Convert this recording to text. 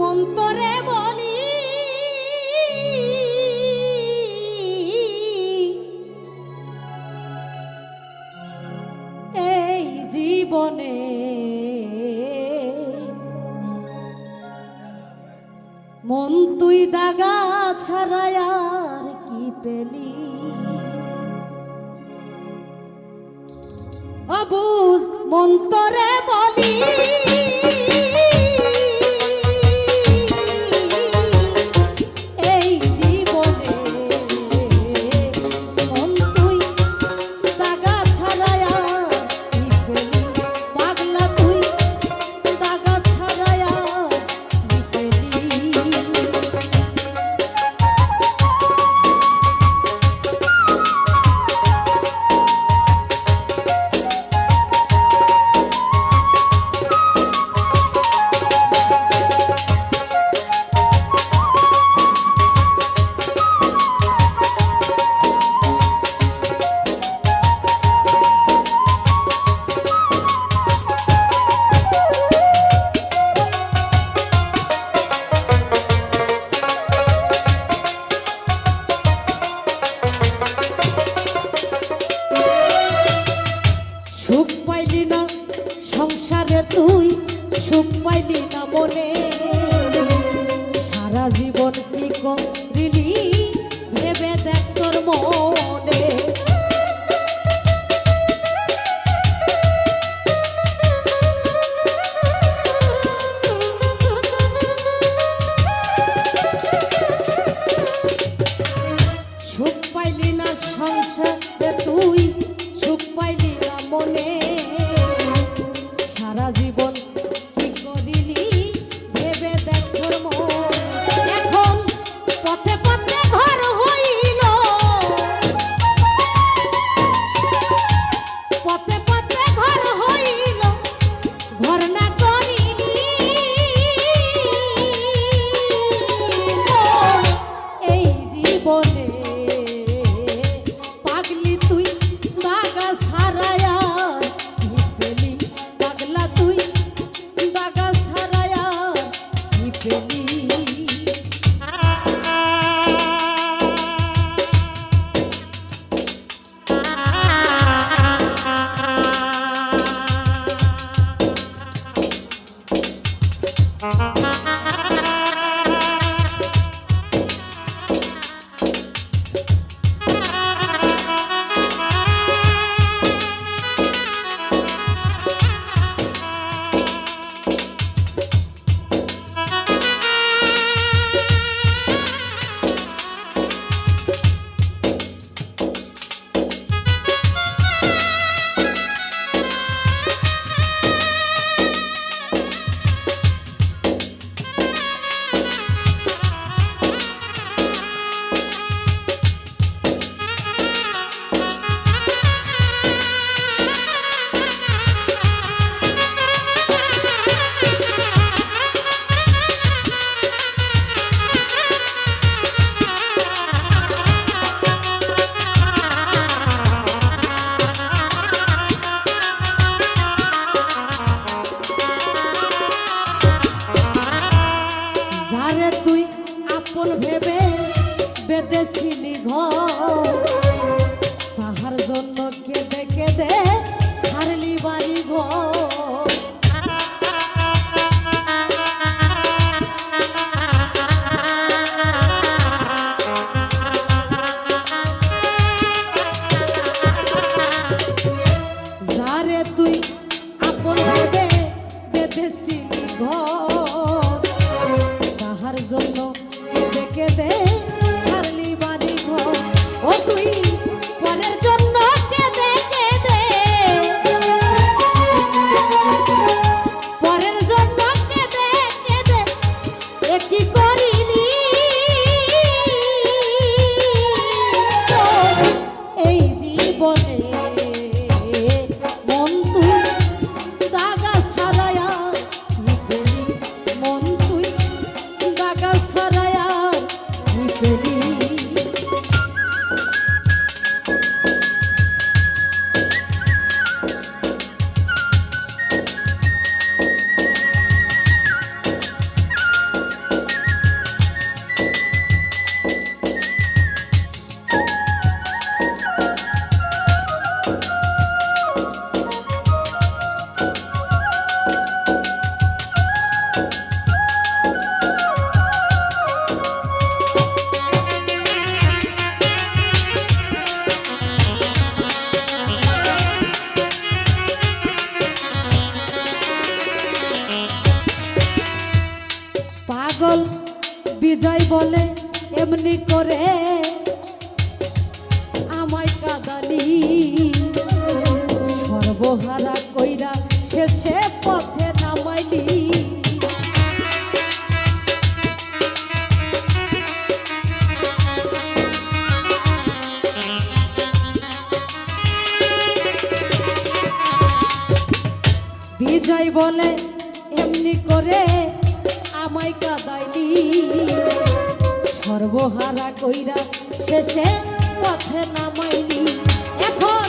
মন্তরে বলি এই জীবনে মন তুই দাগা ছাড়াই আর কি পেলি? অবুজ মন্তরে বলি পাইলি না, সংসারে তুই সুখ পাইলি না মনে। সারা জীবন কি করিলি, ভেবে দেখ তোর মনে। এমনি করে আমায় কাদালি। সর্বহারা কইরা শেষে পথে নামাইলি। বিজয় বলে এমনি করে আমায় কাদাইলি। সর্বহারা কইরা শেষে পথে নামাইলি। এখন